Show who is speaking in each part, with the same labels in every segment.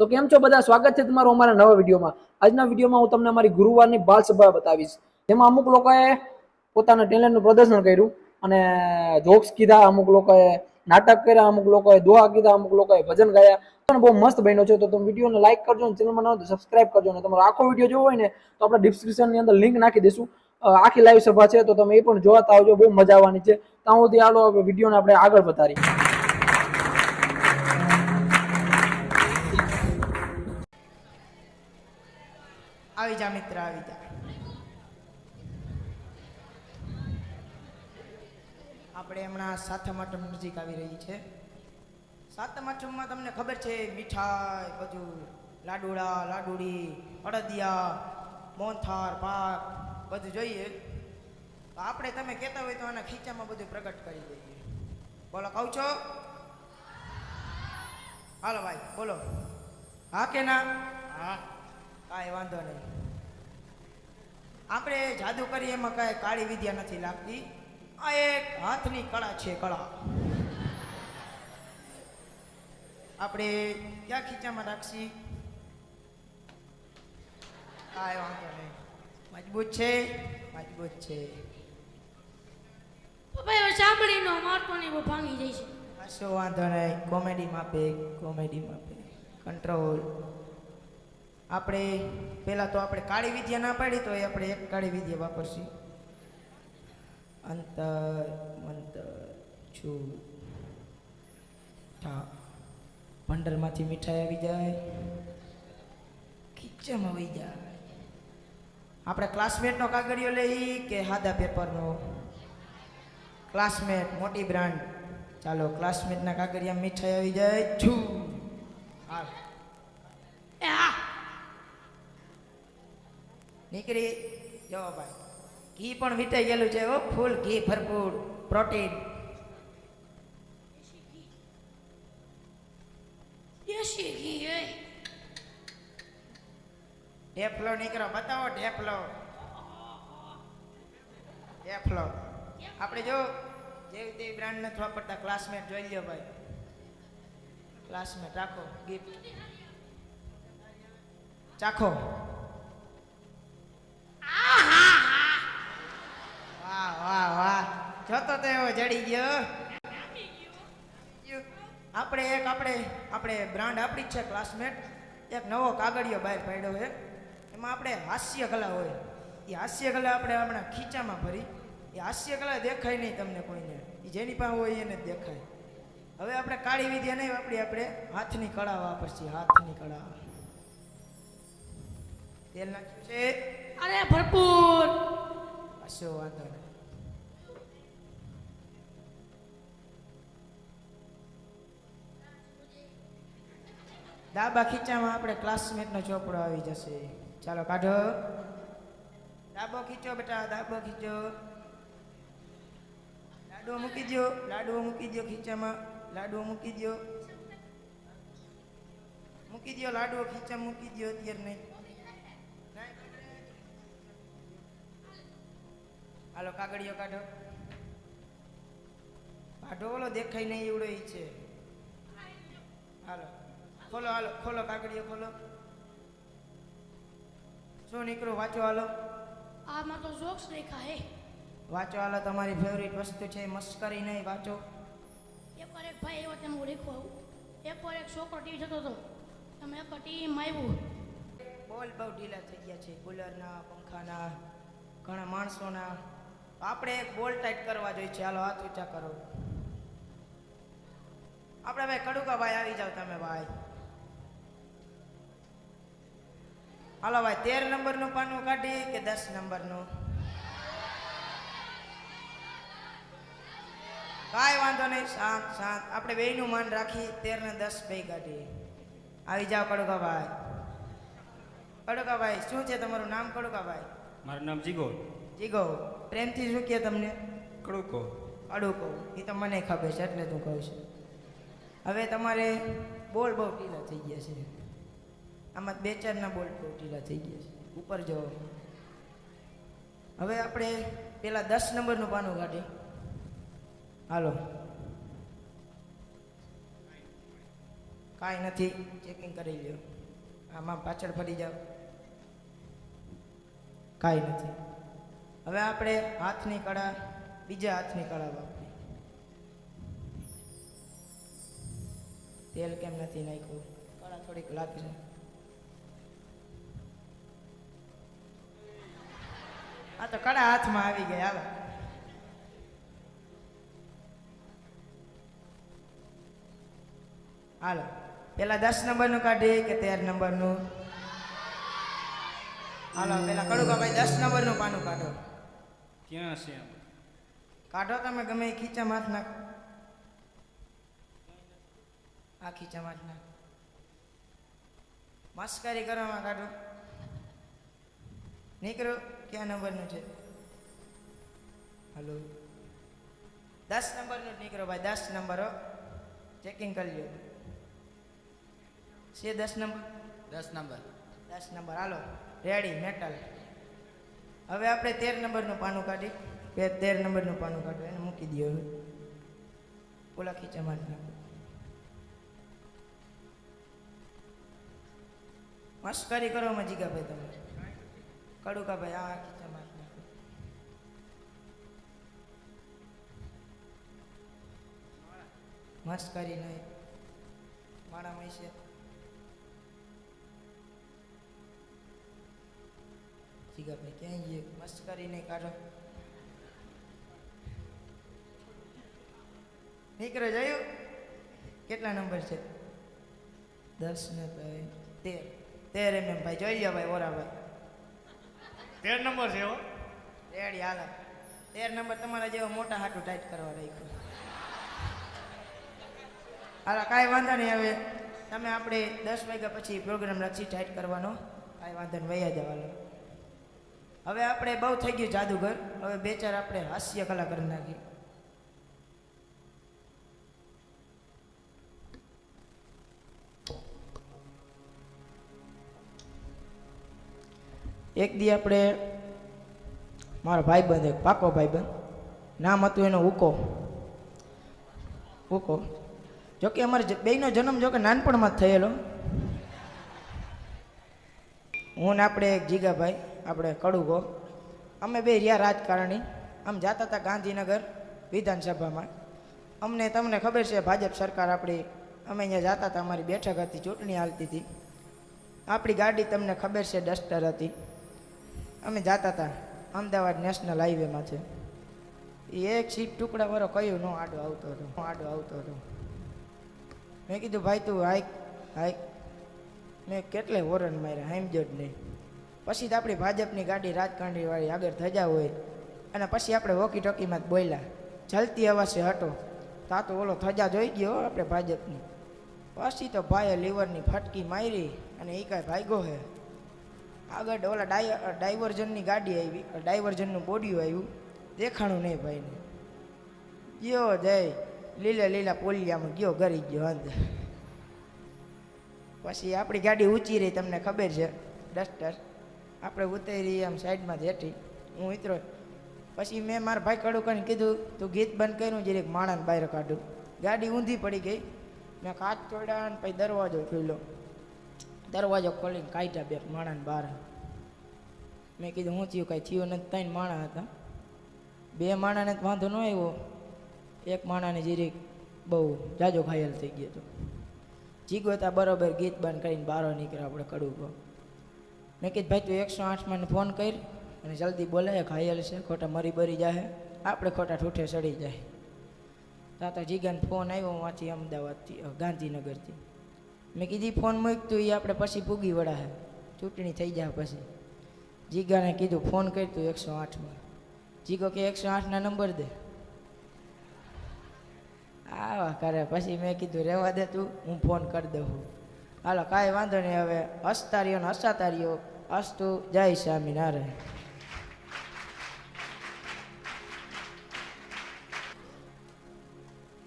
Speaker 1: તો કેમ છો બધા? સ્વાગત છે તમારું અમારા નવા વિડીયોમાં. આજના વિડીયોમાં હું તમને અમારી ગુરુવારની બાલ સભા બતાવીશ. જેમાં અમુક લોકોએ પોતાના ટેલેન્ટનું પ્રદર્શન કર્યું અને જોક્સ કીધા, અમુક લોકોએ નાટક કર્યા, અમુક લોકોએ દુઆ કીધા, અમુક લોકોએ ભજન ગાયા. પણ બહુ મસ્ત બન્યો છે. તો તમે વિડીયોને લાઇક કરજો અને ચેનલમાં ન તો સબસ્ક્રાઇબ કરજો. અને તમારો આખો વીડિયો જોવો હોય ને, તો આપણે ડિસ્ક્રિપ્શનની અંદર લિંક નાખી દઈશું. આખી લાઈવ સભા છે. તો તમે એ પણ જોવાતા આવજો. બહુ મજા આવવાની છે. ત્યાં સુધી આલો વિડીયોને આપણે આગળ વધારીએ.
Speaker 2: આવી જા મિત્ર આવી જા આપણે હમણાં સાતમ આઠમ નજીક આવી રહી છે. સાતમ આઠમમાં તમને ખબર છે, મીઠાઈ, બધું, લાડુડા, લાડુડી, અડદિયા, મોહનથાળ પાક બધું જોઈએ. તો આપણે તમે કહેતા હોય તો આના ખીચામાં બધું પ્રગટ કરી દઈએ. બોલો, કહું છો? હાલો ભાઈ, બોલો. હા કે ના? હા. કાંઈ વાંધો નહીં. આપણે જાદુ કરીએ એમાં કાંઈ કાળી વિદ્યા નથી લાગતી. આ એક હાથની કળા છે કળા. આપણે ક્યાં ખીચામાં રાખશી? કાંઈ વાંધો નહીં. મજબૂત છે? મજબૂત છે.
Speaker 3: ભાઈ હવે સાંભળીનો મારતો નહીં ભાંગી જઈશ
Speaker 2: કશો વાંધો નહીં. કોમેડી માપે કોમેડી માપે. કંટ્રોલ આપણે પહેલાં તો આપણે કાળી વિદ્યા ના પાડી, તો એ આપણે એક કાળી વિદ્યા વાપરશી. અંતર, મંતર છું ભંડરમાંથી મીઠાઈ આવી જાય. ખીચામાં આવી જાય. આપણે ક્લાસમેટનો કાગળિયો લઈ કે હાદા પેપરનો ક્લાસમેટ મોટી બ્રાન્ડ. ચાલો ક્લાસમેટના કાગળિયા મીઠાઈ આવી જાય. છું હાલ. નીકળી. જો ભાઈ ઘી પણ વીટાઈ ગયેલું છે હો ફૂલ ઘી ભરપૂર પ્રોટીન.
Speaker 3: દેશી ઘી એ.
Speaker 2: ઢેફલો નીકળો બતાવો ઢેફલો. ઢેફલો. આપણે જો જેવી તેવી બ્રાન્ડ નથી વાપરતા ક્લાસમેટ જોઈ લ્યો ભાઈ. ક્લાસમેટ રાખો ગિફ્ટ ચાખો. જડી ગયો. આપણે એક આપણે આપણે બ્રાન્ડ આપણી જ છે ક્લાસમેટ એક નવો કાગળિયો બહાર પાડ્યો છે. એમાં આપણે હાસ્ય કલા હોય. એ હાસ્ય કલા આપણે હમણાં ખીચામાં ભરી. એ હાસ્ય કલા દેખાય નહીં તમને કોઈને. એ જેની પાસે હોય એને દેખાય. હવે આપણે કાળી વિદ્યા નહીં વાપરી આપણે. હાથની કળા વાપરશી હાથની કળા. તેલ નાખ્યું છે.
Speaker 3: અરે ભરપૂર.
Speaker 2: કશો વાંધો નહીં. ડાબા ખીચામાં આપણે ક્લાસમેટનો ચોપડો આવી જશે. ચાલો કાઢો. ડાબો ખીચો બેટા, ડાબો ખીચો. લાડવો મૂકી દો લાડવો મૂકી દો ખીચામાં, લાડવો મૂકી દો મૂકી દો લાડવો ખીચા મૂકી દો અત્યારે નહીં. હાલો, કાગળિયો કાઢો. કાઢો ઓલો, દેખાય નહીં એવડો ઈ છે. હાલો. ખોલો હાલો ખોલો કાગળિયો ખોલો. શું નીકળો? વાંચો હાલો.
Speaker 3: આમાં તો જોક્સ દેખા હે.
Speaker 2: વાંચો હાલો તમારી ફેવરિટ વસ્તુ છે મસ્કરી નહીં વાંચો.
Speaker 3: એક વાર એક ભાઈ એવો તેમ આવું. એક વાર એક છોકરો ટીવી જતો હતો. તમે એક ટીવીમાં આવ્યું
Speaker 2: બોલ બહુ ઢીલા થઈ ગયા છે કુલરના પંખાના ઘણા માણસોના. આપણે એક બોલ ટાઈટ કરવા જોઈએ છે હાલો હાથ ઊંચા કરો. આપણે ભાઈ કડુકા ભાઈ આવી જાવ તમે ભાઈ. હાલો ભાઈ તેર નંબરનું પાનું કાઢી કે દસ નંબરનું? કાંઈ વાંધો નહીં શાંત શાંત. આપણે બેયનું માન રાખી તેર ને દસ બે કાઢી આવી જાઓ કડુકા ભાઈ કડુકાભાઈ શું છે તમારું નામ કડુકાભાઈ?
Speaker 4: મારું નામ જીગો.
Speaker 2: જીગો પ્રેમથી શું કહે તમને?
Speaker 4: કડુકો.
Speaker 2: અડુકો. એ તો મને ખબર છે એટલે તું કહું છું. હવે તમારે બોલ બહુ ઢીલા થઈ ગયા છે. આમાં બે ચારના બોલ ઢીલા થઈ ગયા છે. ઉપર જવો. હવે આપણે પેલા દસ નંબરનું પાનું કાઢી હાલો. કાંઈ નથી ચેકિંગ કરી લ્યો. આમાં પાછળ ફરી જાઓ. કાંઈ નથી. હવે આપણે હાથની કળા, બીજા હાથની કળા વાપરી તેલ કેમ નથી નાખ્યું? કળા થોડીક લાગશે. આ તો કડા હાથમાં આવી ગયા હાલો. હાલો. પેલા દસ નંબરનું કાઢી કે તેર નંબરનું? હાલો પેલા કડુકાભાઈ દસ નંબરનું પાનું કાઢો.
Speaker 4: ક્યાં છે
Speaker 2: કાઢો તમે ગમે એ ખીચા માથ નાખ. આ ખીચા માથ નાખ. મસ્કરી કરવામાં કાઢો. નીકળો. ક્યાં નંબરનું છે? હલો. દસ નંબરનું જ નીકળો ભાઈ દસ નંબર ચેકિંગ કરી લ્યો. છે દસ નંબર?
Speaker 5: દસ નંબર.
Speaker 2: દસ નંબર. હાલો. રેડી મેટલ હવે આપણે તેર નંબરનું પાનું કાઢી. બે તેર નંબરનું પાનું કાઢ્યું એને મૂકી દઈએ હવે. ઓલા ખીચામાં મસ્કરી કરો માં જીગાભાઈ તમે. કડુકાભાઈ આ ખીચામાં મસ્કરી નહીં માણામાં છે જીગાભાઈ ક્યાંય ગયે? મસ્કરી નહીં કાઢો. નીકળો જોયું. કેટલા નંબર છે? દસ ને ભાઈ તેર. તેર એમ એમ ભાઈ જોઈ લ્યો ભાઈ ઓરાભાઈ
Speaker 4: તેર નંબર છે હો.
Speaker 2: Ready, hello. તેર નંબર તમારા જેવા મોટા હાટું ટાઈટ કરવા રાખ્યું. હાલો, કાંઈ વાંધો નહીં હવે. તમે આપણે દસ વાગ્યા પછી પ્રોગ્રામ રાખી ટાઈટ કરવાનો. કાંઈ વાંધો નહીં, વૈયા જવાનો. હવે આપણે બહુ થઈ ગયું જાદુગર હવે બે ચાર આપણે હાસ્ય કલાકાર કરી એક દી આપણે, મારો ભાઈબંધ, એક પાકો ભાઈબંધ, નામ હતું એનો ઉકો. ઉકો. જોકે અમારે બેનો જન્મ જોકે નાનપણમાં જ થયેલો. હું ને આપણે એક જીગાભાઈ, આપણે કડુગો. અમે બે રહ્યા રાજકારણી. આમ જતા હતા ગાંધીનગર વિધાનસભામાં. અમને તમને ખબર છે, ભાજપ સરકાર આપણી, અમે અહીંયા જતા હતા, અમારી બેઠક હતી, ચૂંટણી હાલતી હતી. આપણી ગાડી તમને ખબર છે, ડસ્ટર હતી. અમે જતા હતા અમદાવાદ નેશનલ હાઈવેમાં છે. એ એક સીટ ટુકડા વાળો કહ્યું નો આડો આવતો હતો, નો આડો આવતો હતો. મેં કીધું, ભાઈ, તું હાઈક હાઈક. મેં કેટલે હોરન માર્યા હાઈમજો જ નહીં. પછી તો આપણી ભાજપની ગાડી રાજકારણીવાળી આગળ થજા હોય અને પછી આપણે વોકી ટોકીમાં જ બોલ્યા. જલતી અવાસે હટો. તા તો ઓલો થજા જોઈ ગયો હો આપણે ભાજપની. પછી તો ભાઈએ લીવરની ફટકી મારી અને એ કાંઈ ભાગ્યો હે. આગળ ઓલા ડાય ડાયવર્ઝનની ગાડી આવી. ડાયવર્ઝનનું બોડિયું આવ્યું. દેખાણું નહીં ભાઈને ગયો જય. લીલા લીલા પોલિયામાં ગયો ગરી ગયો અંદર. પછી આપણી ગાડી ઊંચી રહી, તમને ખબર છે, ડસ્ટર. આપણે ઉતરી આમ સાઈડમાં જેઠી હું ઉતરો પછી મેં મારા ભાઈ કડુકાને કીધું, તું ગીત બંધ કર્યું જરીક માણસ બહાર કાઢું. ગાડી ઊંધી પડી ગઈ. મેં કાચ તોડ્યા અને પછી દરવાજો ખોલ્યો. દરવાજો ખોલીને કાઢ્યા બે માણાને બહાર. મેં કીધું, હું થયું? કાંઈ થયું નથી. ત્રણ માણા હતા. બે માણાને વાંધો ન આવ્યો. એક માણાને જીરીક બહુ જાજો ઘાયલ થઈ ગયો હતો. જીગો હતા બરોબર ગીત બંધ કરીને બહાર નીકળ્યા આપણે કડું પર મેં કીધું, ભાઈ, તું એકસો આઠમાં ફોન કર અને જલ્દી બોલાય ઘાયલ છે, ખોટા મરી બરી જાય આપણે ખોટા ઠૂઠે સડી જાય. તાતા જીગાને ફોન આવ્યો વાંચી અમદાવાદથી ગાંધીનગરથી. મેં કીધી, ફોન મૂકતું એ આપણે પછી પૂગી વળા હે. ચૂંટણી થઈ જાય પછી. જીગાને કીધું, ફોન કર્યું તું એકસો આઠમાં. જીગો કે, એકસો આઠના નંબર દે. આવા કરે. પછી મેં કીધું, રહેવા દે તું, હું ફોન કરી દઉં હાલો, કાંઈ વાંધો નહીં, હવે હસતારીઓ ને હસાતારીઓ અસ્તુ, જય સ્વામિનારાયણ.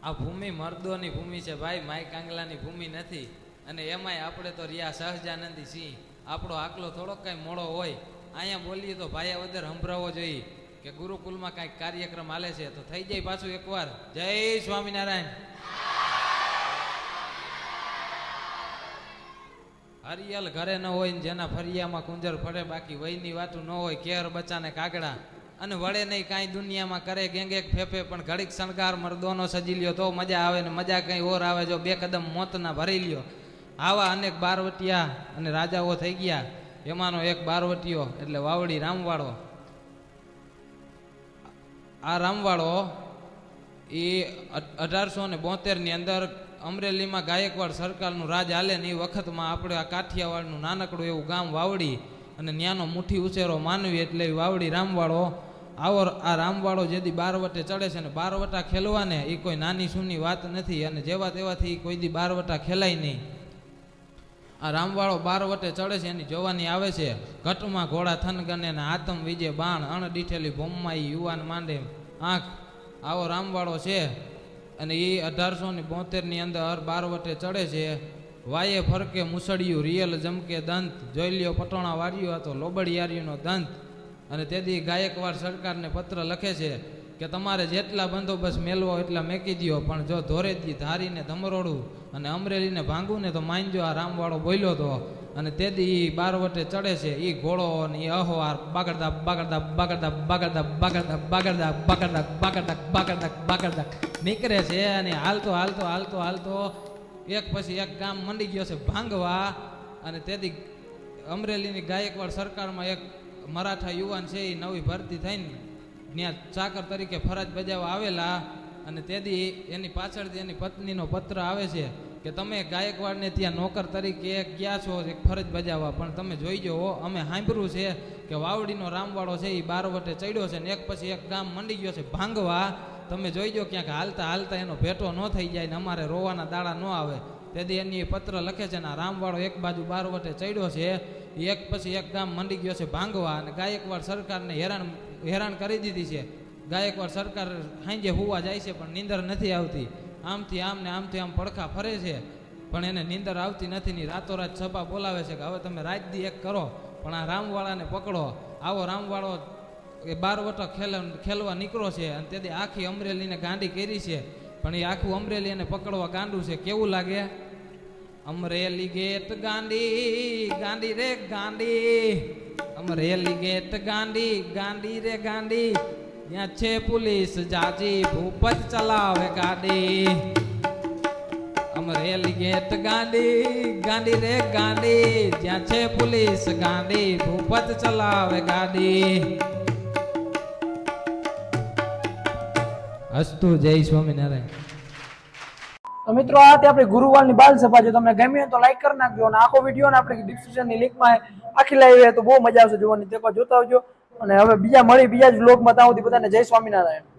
Speaker 5: આ ભૂમિ મર્દોની ભૂમિ છે ભાઈ માય કાંગલાની ભૂમિ નથી. અને એમાંય આપણે તો રિયા સહજાનંદી સિંહ. આપણો આકલો થોડોક કાંઈ મોડો હોય. અહીંયા બોલીએ તો ભાઈએ વદર સંભળાવવો જોઈએ કે ગુરુકુલમાં કાંઈક કાર્યક્રમ હાલે છે તો થઈ જાય પાછું એકવાર. જય સ્વામિનારાયણ. હરિયલ ઘરે ન હોય ને જેના ફરિયામાં કુંજર ફરે, બાકી વયની વાતું ન હોય, કેર, બચ્ચાને કાગડા. અને વળે નહીં કાંઈ દુનિયામાં કરે, ગેંગે ફેફે, પણ ઘડીક શણગાર, મર્દોનો સજી લ્યો, તો મજા આવે ને મજા કંઈ ઓર આવે જો બે કદમ મોતના ભરી લ્યો. આવા અનેક બારવટિયા અને રાજાઓ થઈ ગયા. એમાંનો એક બારવટીયો એટલે વાવડી રામવાળો. આ રામવાળો એ અઢારસો ને બોતેરની અંદર અમરેલીમાં ગાયકવાડ સરકારનું રાજ હાલે ને એ વખતમાં આપણે આ કાઠિયાવાડનું નાનકડું એવું ગામ વાવડી અને ન્યાનો મુઠ્ઠી ઉછેરો માનવી એટલે વાવડી રામવાળો. આવો આ રામવાળો જેથી બારવટે ચડે છે ને બારવટા ખેલવાને, એ કોઈ નાની સૂની વાત નથી અને જેવા તેવાથી કોઈ દી બારવટા ખેલાય નહીં. આ રામવાળો બાર વટે ચડે છે, એની જોવાની આવે છે. ઘટમાં ઘોડા થનગને આતમ વિજે બાણ અણ દીઠેલી ભોમમાં યુવાન માંડે આંખ. આવો રામવાળો છે અને એ અઢારસો ને બોતેરની અંદર બાર વટે ચડે છે. વાયે ફરકે મુસળિયું, રિયલ જમકે દંત. જોઈ લ્યો પટોણા વાર્યો હતો, લોબડિયારીનો દંત. અને તેથી ગાયકવાડ સરકારને પત્ર લખે છે કે તમારે જેટલા બંદોબસ્ત મેળવો એટલા મેકી દ્યો, પણ જો ધોરેજી ધારીને ધમરોડું અને અમરેલીને ભાંગું ને તો માનજો આ રામવાળો બોલ્યો તો. અને તેથી ઈ બારવટે ચડે છે એ ઘોડો ને એ અહવાર બાગડતા બાગડતા બાગડતા બાગડતા બાગડતા બાગડદા બાગડતા બાગડતા બાગડતા બાગડતા નીકળે છે અને હાલતો હાલતો હાલતો હાલતો એક પછી એક ગામ મંડી ગયો છે ભાંગવા. અને તેથી અમરેલીની ગાયકવાડ સરકારમાં એક મરાઠા યુવાન છે એ નવી ભરતી થઈને ત્યાં ચાકર તરીકે ફરજ બજાવવા આવેલા અને તેથી એની પાછળથી એની પત્નીનો પત્ર આવે છે કે તમે ગાયકવાડને ત્યાં નોકર તરીકે ગયા છો, એક ફરજ બજાવવા. પણ તમે જોઈ હો, અમે સાંભળ્યું છે કે વાવડીનો રામવાળો છે એ બાર વટે ચડ્યો છે ને એક પછી એક ગામ મંડી ગયો છે ભાંગવા. તમે જોઈ જોઈજો ક્યાંક હાલતા હાલતા એનો ભેટો ન થઈ જાય ને અમારે રોવાના દાડા ન આવે. તેથી એની પત્ર લખે છે ને રામવાળો એક બાજુ બાર વટે ચડ્યો છે એક પછી એક ગામ મંડી ગયો છે ભાંગવા. અને ગાયકવાડ સરકારને હેરાન હેરાન કરી દીધી છે. ગાયકવાડ સરકાર સાંજે હોવા જાય છે, પણ નીંદર નથી આવતી. આમથી આમ ને આમથી આમ પડખા ફરે છે. પણ એને નીંદર આવતી નથી ની રાતોરાત સભા બોલાવે છે કે હવે તમે રાત દી એક કરો, પણ આ રામવાળાને પકડો. આવો રામવાળો એ બાર વટો ખેલ, ખેલવા નીકળો છે અને તેથી આખી અમરેલીને ગાંડી કરી છે. પણ એ આખું અમરેલી એને પકડવા ગાંડું છે. કેવું લાગે? અમરેલી ગેટ ગાંડી ગાંડી રે ગાંડી. अमरेली गेट गांडी गांडी रे गांडी यहाँ छे पुलिस, जाजी, भूपत चलावे गाड़ी अमरेली गेट गांडी गांडी रे गांडी यहाँ छे पुलिस गांडी भूपत चलावे गाड़ी अस्तु, जय स्वामीनारायण।
Speaker 1: તો મિત્રો, આ હતી આપણી ગુરુવારની બાલ સભા જો તમને ગમી તો લાઈક કરી નાખજો અને આખો વીડિયો આપણે ડિસ્ક્રિપ્શનની લિંકમાં આખી લાઈવ તો બહુ મજા આવશે જોવાની. તે જોતા આવજો. અને હવે બીજા મળી બીજા જ વ્લોગમાં ત્યાં સુધી બધાને જય સ્વામિનારાયણ.